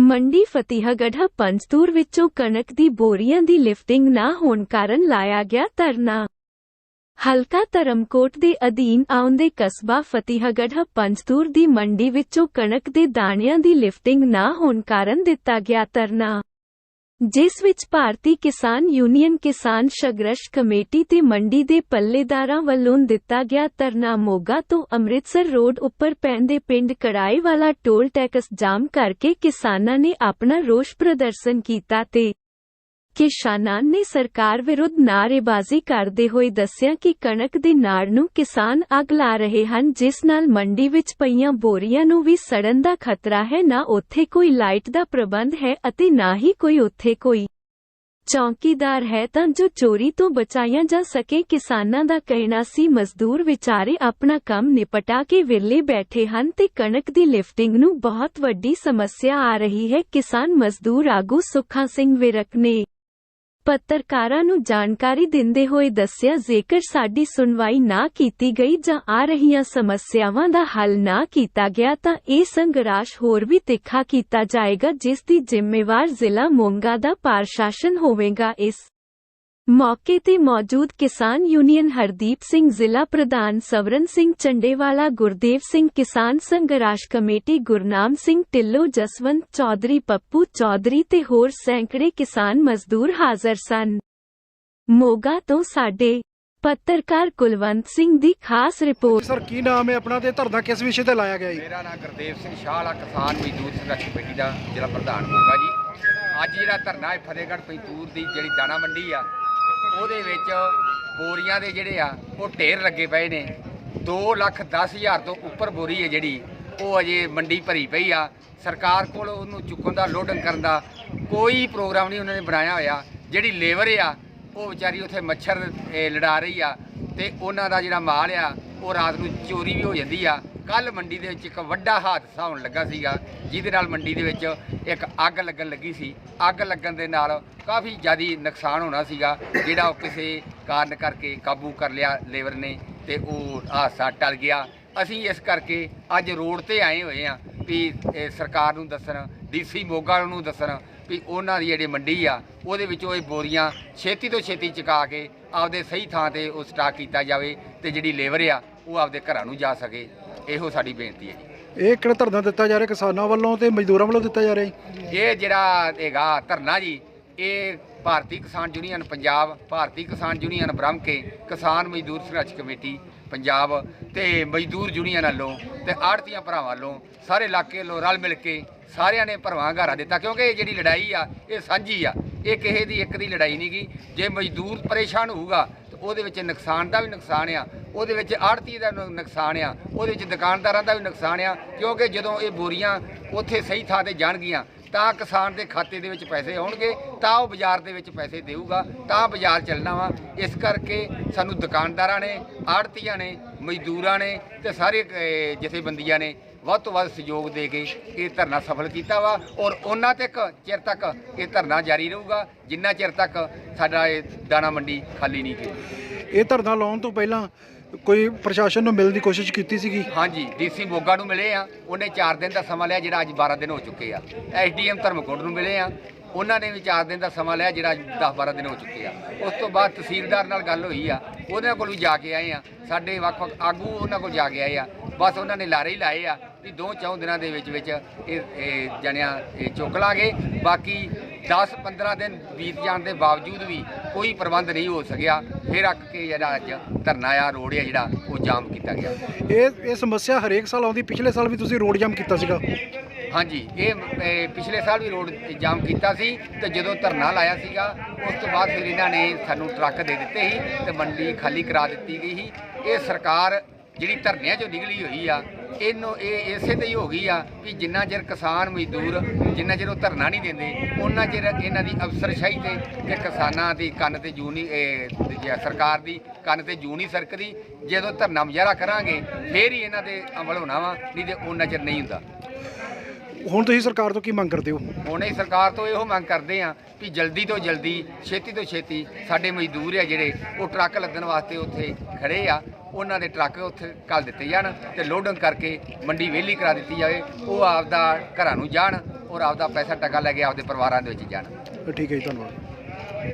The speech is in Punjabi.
ਮੰਡੀ ਫਤਿਹਗੜ੍ਹ ਪੰਜਤੂਰ ਵਿੱਚੋਂ ਕਣਕ ਦੀ ਬੋਰੀਆਂ ਦੀ ਲਿਫਟਿੰਗ ਨਾ ਹੋਣ ਕਾਰਨ ਲਾਇਆ ਗਿਆ ਧਰਨਾ। ਹਲਕਾ ਧਰਮਕੋਟ ਦੇ ਅਧੀਨ ਆਉਂਦੇ ਕਸਬਾ ਫਤਿਹਗੜ੍ਹ ਪੰਜਤੂਰ ਦੀ ਮੰਡੀ ਵਿੱਚੋਂ ਕਣਕ ਦੇ ਦਾਣਿਆਂ ਦੀ ਲਿਫਟਿੰਗ ਨਾ ਹੋਣ ਕਾਰਨ ਦਿੱਤਾ ਗਿਆ ਧਰਨਾ। ਜਿਸ ਵਿੱਚ ਭਾਰਤੀ ਕਿਸਾਨ ਯੂਨੀਅਨ ਕਿਸਾਨ ਸੰਘਰਸ਼ ਕਮੇਟੀ ਤੇ ਮੰਡੀ ਦੇ ਪੱਲੇਦਾਰਾਂ ਵੱਲੋਂ ਦਿੱਤਾ ਗਿਆ ਧਰਨਾ ਮੋਗਾ ਤੋਂ ਅੰਮ੍ਰਿਤਸਰ ਰੋਡ ਉੱਪਰ ਪੈਂਦੇ ਪਿੰਡ ਕੜਾਈ ਵਾਲਾ ਟੋਲ ਟੈਕਸ ਜਾਮ ਕਰਕੇ ਕਿਸਾਨਾਂ ਨੇ ਆਪਣਾ ਰੋਸ ਪ੍ਰਦਰਸ਼ਨ ਕੀਤਾ ਤੇ ਕਿਸਾਨਾਂ ਨੇ ਸਰਕਾਰ ਵਿਰੁੱਧ ਨਾਅਰੇਬਾਜ਼ੀ ਕਰਦੇ ਹੋਏ ਦੱਸਿਆ ਕਿ ਕਣਕ ਦੇ ਨਾੜ ਨੂੰ ਕਿਸਾਨ ਅੱਗ ਲਾ ਰਹੇ ਹਨ, ਜਿਸ ਨਾਲ ਮੰਡੀ ਵਿੱਚ ਪਈਆਂ ਬੋਰੀਆਂ ਨੂੰ ਵੀ ਸੜਨ ਦਾ ਖਤਰਾ ਹੈ। ਨਾ ਉੱਥੇ ਕੋਈ ਲਾਈਟ ਦਾ ਪ੍ਰਬੰਧ ਹੈ ਅਤੇ ਨਾ ਹੀ ਕੋਈ ਉੱਥੇ ਕੋਈ ਚੌਕੀਦਾਰ ਹੈ। ਤਾਂ ਜੋ ਚੋਰੀ ਤੋਂ ਬਚਾਇਆ ਜਾ ਸਕੇ, ਕਿਸਾਨਾਂ ਦਾ ਕਹਿਣਾ ਸੀ, ਮਜ਼ਦੂਰ ਵਿਚਾਰੇ ਆਪਣਾ ਕੰਮ ਨਿਪਟਾ ਕੇ ਵਿਰਲੇ ਬੈਠੇ ਹਨ ਤੇ ਕਣਕ ਦੀ ਲਿਫਟਿੰਗ ਨੂੰ ਬਹੁਤ ਵੱਡੀ ਸਮੱਸਿਆ ਆ ਰਹੀ ਹੈ। ਕਿਸਾਨ ਮਜ਼ਦੂਰ ਆਗੂ ਸੁੱਖਾ ਸਿੰਘ ਵਿਰਕ ਨੇ ਪੱਤਰਕਾਰਾਂ ਨੂੰ ਜਾਣਕਾਰੀ ਦਿੰਦੇ ਹੋਏ ਦੱਸਿਆ, ਜੇਕਰ ਸਾਡੀ ਸੁਣਵਾਈ ਨਾ ਕੀਤੀ ਗਈ ਜਾਂ ਆ ਰਹੀਆਂ ਸਮੱਸਿਆਵਾਂ ਦਾ ਹੱਲ ਨਾ ਕੀਤਾ ਗਿਆ, ਤਾਂ ਇਹ ਸੰਘਰਸ਼ ਹੋਰ ਵੀ ਤਿੱਖਾ ਕੀਤਾ ਜਾਏਗਾ, ਜਿਸ ਦੀ ਜ਼ਿੰਮੇਵਾਰ ਜ਼ਿਲ੍ਹਾ ਮੋਂਗਾ ਦਾ ਪ੍ਰਸ਼ਾਸਨ ਹੋਵੇਗਾ। ਇਸ ਮੌਕੇ ਤੇ ਮੌਜੂਦ ਕਿਸਾਨ ਯੂਨੀਅਨ ਹਰਦੀਪ ਸਿੰਘ ਜ਼ਿਲ੍ਹਾ ਪ੍ਰਧਾਨ ਸਵਰਨ ਸਿੰਘ ਚੰਡੇਵਾਲਾ ਗੁਰਦੇਵ ਸਿੰਘ ਕਿਸਾਨ ਸੰਘਰਸ਼ ਕਮੇਟੀ ਗੁਰਨਾਮ ਸਿੰਘ ਢਿੱਲੋਂ ਜਸਵੰਤ ਚੌਧਰੀ ਪੱਪੂ ਚੌਧਰੀ ਤੇ ਹੋਰ ਸੈਂਕੜੇ ਕਿਸਾਨ ਮਜ਼ਦੂਰ ਹਾਜ਼ਰ ਸਨ। ਮੋਗਾ ਤੋਂ ਸਾਡੇ ਪੱਤਰਕਾਰ ਕੁਲਵੰਤ ਸਿੰਘ ਦੀ ਖਾਸ ਰਿਪੋਰਟ। ਸਰ ਕੀ ਨਾਮ ਹੈ ਆਪਣਾ ਤੇ ਧਰਨਾ ਕਿਸ ਵਿਸ਼ੇ ਤੇ ਲਾਇਆ ਗਿਆ ਜੀ? ਮੇਰਾ ਨਾਮ ਗੁਰਦੇਵ ਸਿੰਘ ਸ਼ਾਹਲਾ ਕਿਸਾਨ ਮਜ਼ਦੂਰ ਸੰਘਰਸ਼ ਕਮੇਟੀ ਦਾ ਜ਼ਿਲ੍ਹਾ ਪ੍ਰਧਾਨ ਹੋਊਗਾ ਜੀ। ਅੱਜ ਜਿਹੜਾ ਧਰਨਾ ਹੈ ਫਤਿਹਗੜ੍ਹ ਪੈਂਤੂਰ ਦੀ ਜਿਹੜੀ ਦਾਣਾ ਮੰਡੀ ਆ ਉਹਦੇ ਵਿੱਚ ਬੋਰੀਆਂ ਦੇ ਜਿਹੜੇ ਆ, ਉਹ ਢੇਰ ਲੱਗੇ ਪਏ ਨੇ। 2 ਲੱਖ 10 ਹਜ਼ਾਰ ਤੋਂ ਉੱਪਰ ਬੋਰੀ ਹੈ ਜਿਹੜੀ, ਉਹ ਅਜੇ ਮੰਡੀ ਭਰੀ ਪਈ ਆ। ਸਰਕਾਰ ਕੋਲ ਉਹਨੂੰ ਚੁੱਕਣ ਦਾ, ਲੋਡਿੰਗ ਕਰਨ ਦਾ ਕੋਈ ਪ੍ਰੋਗਰਾਮ ਨਹੀਂ ਉਹਨਾਂ ਨੇ ਬਣਾਇਆ ਹੋਇਆ। ਜਿਹੜੀ ਲੇਬਰ ਆ, ਉਹ ਵਿਚਾਰੀ ਉੱਥੇ ਮੱਛਰ ਲੜਾ ਰਹੀ ਆ ਤੇ ਉਹਨਾਂ ਦਾ ਜਿਹੜਾ ਮਾਲ ਆ, ਉਹ ਰਾਤ ਨੂੰ ਚੋਰੀ ਵੀ ਹੋ ਜਾਂਦੀ ਆ। ਕੱਲ ਮੰਡੀ ਦੇ ਵਿੱਚ ਇੱਕ ਵੱਡਾ ਹਾਦਸਾ ਹੋਣ ਲੱਗਾ ਸੀਗਾ, ਜਿਹਦੇ ਨਾਲ ਮੰਡੀ ਦੇ ਵਿੱਚ ਇੱਕ ਅੱਗ ਲੱਗਣ ਲੱਗੀ ਸੀ। ਅੱਗ ਲੱਗਣ ਦੇ ਨਾਲ ਕਾਫੀ ਜ਼ਿਆਦਾ ਨੁਕਸਾਨ ਹੋਣਾ ਸੀਗਾ, ਜਿਹੜਾ ਉਹ ਕਿਸੇ ਕਾਰਨ ਕਰਕੇ ਕਾਬੂ ਕਰ ਲਿਆ ਲੇਬਰ ਨੇ ਤੇ ਉਹ ਹਾਦਸਾ ਟਲ ਗਿਆ। ਅਸੀਂ ਇਸ ਕਰਕੇ ਅੱਜ ਰੋਡ ਤੇ ਆਏ ਹੋਏ ਆ ਵੀ ਸਰਕਾਰ ਨੂੰ ਦੱਸਣ, ਡੀਸੀ ਮੋਗਾ ਨੂੰ ਦੱਸਣ ਵੀ ਉਹਨਾਂ ਦੀ ਜਿਹੜੀ ਮੰਡੀ ਆ, ਉਹਦੇ ਵਿੱਚੋਂ ਇਹ ਬੋਰੀਆਂ ਛੇਤੀ ਤੋਂ ਛੇਤੀ ਚੁਕਾ ਕੇ ਆਪਦੇ ਸਹੀ ਥਾਂ ਤੇ ਉਹ ਸਟਾਕ ਕੀਤਾ ਜਾਵੇ ਤੇ ਜਿਹੜੀ ਲੇਬਰ ਆ, ਉਹ ਆਪਦੇ ਘਰਾਂ ਨੂੰ ਜਾ ਸਕੇ। ਇਹੋ ਸਾਡੀ ਬੇਨਤੀ ਹੈ ਜੀ। ਇਹ ਕਿਹੜਾ ਧਰਨਾ ਦਿੱਤਾ ਜਾ ਰਿਹਾ ਕਿਸਾਨਾਂ ਵੱਲੋਂ ਤੇ ਮਜ਼ਦੂਰਾਂ ਵੱਲੋਂ ਦਿੱਤਾ ਜਾ ਰਿਹਾ ਜੀ? ਇਹ ਜਿਹੜਾ ਹੈਗਾ ਧਰਨਾ ਜੀ ਇਹ ਭਾਰਤੀ ਕਿਸਾਨ ਯੂਨੀਅਨ ਪੰਜਾਬ ਭਾਰਤੀ ਕਿਸਾਨ ਯੂਨੀਅਨ ਬ੍ਰਹਮਕੇ ਕਿਸਾਨ ਮਜ਼ਦੂਰ ਸੰਘਰਸ਼ ਕਮੇਟੀ ਪੰਜਾਬ ਤੇ ਮਜ਼ਦੂਰ ਯੂਨੀਅਨ ਵੱਲੋਂ ਤੇ ਆੜਤੀਆਂ ਭਰਾਵਾਂ ਵੱਲੋਂ ਸਾਰੇ ਇਲਾਕੇ ਵੱਲੋਂ ਰਲ ਮਿਲ ਕੇ ਸਾਰਿਆਂ ਨੇ ਭਰਵਾਂ ਘਾਰਾ ਦਿੱਤਾ ਕਿਉਂਕਿ ਇਹ ਜਿਹੜੀ ਲੜਾਈ ਆ ਇਹ ਸਾਂਝੀ ਆ ਇਹ ਕਿਸੇ ਦੀ ਇੱਕ ਦੀ ਲੜਾਈ ਨਹੀਂ ਗੀ। ਜੇ ਮਜ਼ਦੂਰ ਪਰੇਸ਼ਾਨ ਹੋਊਗਾ ਉਹਦੇ ਵਿੱਚ ਨੁਕਸਾਨ ਦਾ ਵੀ ਨੁਕਸਾਨ ਆ, ਉਹਦੇ ਵਿੱਚ ਆੜਤੀ ਦਾ ਨੁ- ਨੁਕਸਾਨ ਆ, ਉਹਦੇ ਵਿੱਚ ਦੁਕਾਨਦਾਰਾਂ ਦਾ ਵੀ ਨੁਕਸਾਨ ਆ, ਕਿਉਂਕਿ ਜਦੋਂ ਇਹ ਬੋਰੀਆਂ ਉੱਥੇ ਸਹੀ ਥਾਂ ਤੇ ਜਾਣਗੀਆਂ, ਤਾਂ ਕਿਸਾਨ ਦੇ ਖਾਤੇ ਦੇ ਵਿੱਚ ਪੈਸੇ ਆਉਣਗੇ, ਤਾਂ ਉਹ ਬਾਜ਼ਾਰ ਦੇ ਵਿੱਚ ਪੈਸੇ ਦੇਊਗਾ, ਤਾਂ ਬਾਜ਼ਾਰ ਚੱਲਣਾ ਵਾ। ਇਸ ਕਰਕੇ ਸਾਨੂੰ ਦੁਕਾਨਦਾਰਾਂ ਨੇ ਆੜਤੀਆਂ ਨੇ, ਮਜ਼ਦੂਰਾਂ ਨੇ ਤੇ ਸਾਰੇ ਜਥੇਬੰਦੀਆਂ ਨੇ ਵੱਧ ਤੋਂ ਵੱਧ ਸਹਿਯੋਗ ਦੇ ਕੇ ਇਹ ਧਰਨਾ ਸਫਲ ਕੀਤਾ ਵਾ ਔਰ ਉਹਨਾਂ ਤੱਕ ਚਿਰ ਤੱਕ ਇਹ ਧਰਨਾ ਜਾਰੀ ਰਹੂਗਾ ਜਿੰਨਾ ਚਿਰ ਤੱਕ ਸਾਡਾ ਇਹ ਦਾਣਾ ਮੰਡੀ ਖਾਲੀ ਨਹੀਂ ਹੋਈ ਇਹ ਧਰਨਾ ਲਾਉਣ ਤੋਂ ਪਹਿਲਾਂ ਕੋਈ ਪ੍ਰਸ਼ਾਸਨ ਨੂੰ ਮਿਲਣ ਦੀ ਕੋਸ਼ਿਸ਼ ਕੀਤੀ ਸੀਗੀ? ਹਾਂਜੀ ਡੀਸੀ ਮੋਗਾ ਨੂੰ ਮਿਲੇ ਆ ਉਹਨੇ 4 ਦਿਨ ਦਾ ਸਮਾਂ ਲਿਆ ਜਿਹੜਾ ਅੱਜ 12 ਦਿਨ ਹੋ ਚੁੱਕੇ ਆ। ਐਸਡੀਐਮ ਧਰਮਕੋਟ ਨੂੰ ਮਿਲੇ ਆ ਉਹਨਾਂ ਨੇ ਵੀ 4 ਦਿਨ ਦਾ ਸਮਾਂ ਲਿਆ ਜਿਹੜਾ 10 12 ਦਿਨ ਹੋ ਚੁੱਕੇ ਆ। ਉਸ ਤੋਂ ਬਾਅਦ ਤਹਿਸੀਲਦਾਰ ਨਾਲ ਗੱਲ ਹੋਈ ਆ ਉਹਨਾਂ ਕੋਲ ਵੀ ਜਾ ਕੇ ਆਏ ਆ। ਸਾਡੇ ਵੱਖ ਵੱਖ ਆਗੂ ਉਹਨਾਂ ਕੋਲ ਜਾ ਕੇ ਆਏ ਆ ਬਸ ਉਹਨਾਂ ਨੇ ਲਾਰੇ ਹੀ ਲਾਏ ਆ। ਵੀ ਦੋ ਚੌਂ ਦਿਨਾਂ ਦੇ ਵਿੱਚ ਵਿੱਚ ਇਹ ਜਣਿਆ ਚੁੱਕ ਲਾਂਗੇ। ਬਾਕੀ 10 15 ਦਿਨ ਬੀਤ ਜਾਣ ਦੇ ਬਾਵਜੂਦ ਵੀ ਕੋਈ ਪ੍ਰਬੰਧ ਨਹੀਂ ਹੋ ਸਕਿਆ। ਫਿਰ ਅੱਕ ਕੇ ਜਿਹੜਾ ਅੱਜ ਧਰਨਾ ਆ ਰੋਡ ਆ ਜਿਹੜਾ ਉਹ ਜਾਮ ਕੀਤਾ ਗਿਆ। ਇਹ ਇਹ ਸਮੱਸਿਆ ਹਰੇਕ ਸਾਲ ਆਉਂਦੀ। ਪਿਛਲੇ ਸਾਲ ਵੀ ਤੁਸੀਂ ਰੋਡ ਜਾਮ ਕੀਤਾ ਸੀਗਾ। ਹਾਂਜੀ ਇਹ ਇਹ ਪਿਛਲੇ ਸਾਲ ਵੀ ਰੋਡ ਜਾਮ ਕੀਤਾ ਸੀ ਤੇ ਜਦੋਂ ਧਰਨਾ ਲਾਇਆ ਸੀਗਾ ਉਸ ਤੋਂ ਬਾਅਦ ਫਿਰ ਇਹਨਾਂ ਨੇ ਸਾਨੂੰ ਟਰੱਕ ਦੇ ਦਿੱਤੇ ਸੀ ਤੇ ਮੰਡੀ ਖਾਲੀ ਕਰਾ ਦਿੱਤੀ ਗਈ ਸੀ। ਇਹ ਸਰਕਾਰ ਜਿਹੜੀ ਧਰਨਿਆਂ ਚੋਂ ਨਿਕਲੀ ਹੋਈ ਆ ਇਹਨੂੰ ਇਹ ਇਸੇ ਤੇ ਹੀ ਹੋ ਗਈ ਆ ਵੀ ਜਿੰਨਾ ਚਿਰ ਕਿਸਾਨ ਮਜ਼ਦੂਰ ਜਿੰਨਾ ਚਿਰ ਉਹ ਧਰਨਾ ਨਹੀਂ ਦਿੰਦੇ ਉਹਨਾਂ ਚਿਰ ਇਹਨਾਂ ਦੀ ਅਫਸਰਸ਼ਾਹੀ ਤੇ ਤੇ ਕਿਸਾਨਾਂ ਦੀ ਕੰਨ ਤੇ ਜੂ ਨਹੀਂ ਸਰਕਾਰ ਦੀ ਕੰਨ ਤੇ ਜੂ ਨਹੀਂ ਸਰਕਦੀ। ਜਦੋਂ ਧਰਨਾ ਮੁਜ਼ਾਹਰਾ ਕਰਾਂਗੇ, ਫੇਰ ਹੀ ਇਹਨਾਂ ਤੇ ਅਮਲ ਹੋਣਾ ਵਾ, ਨਹੀਂ ਤੇ ਉਹਨਾਂ ਚਿਰ ਨਹੀਂ ਹੁੰਦਾ। ਹੁਣ ਤੁਸੀਂ ਸਰਕਾਰ ਤੋਂ ਕੀ ਮੰਗ ਕਰਦੇ ਹੋ? ਹੁਣ ਸਰਕਾਰ ਤੋਂ ਇਹੋ ਮੰਗ ਕਰਦੇ ਆ ਵੀ ਜਲਦੀ ਤੋਂ ਜਲਦੀ ਛੇਤੀ ਤੋਂ ਛੇਤੀ ਸਾਡੇ ਮਜ਼ਦੂਰ ਆ ਜਿਹੜੇ ਉਹ ਟਰੱਕ ਲੱਦਣ ਵਾਸਤੇ ਉੱਥੇ ਖੜੇ ਆ। ਉਹਨਾਂ ਦੇ ਟਰੱਕ ਉੱਥੇ ਕੱਲ ਦਿੱਤੇ ਜਾਣ ਤੇ ਲੋਡਿੰਗ ਕਰਕੇ ਮੰਡੀ ਵਿਹਲੀ ਕਰਾ ਦਿੱਤੀ ਜਾਵੇ। ਉਹ ਆਪਦਾ ਘਰਾਂ ਨੂੰ ਜਾਣ ਔਰ ਆਪਦਾ ਪੈਸਾ ਟਕਾ ਲੈ ਕੇ ਆਪਦੇ ਪਰਿਵਾਰਾਂ ਦੇ ਵਿੱਚ ਜਾਣ। ਠੀਕ ਹੈ ਜੀ ਧੰਨਵਾਦ।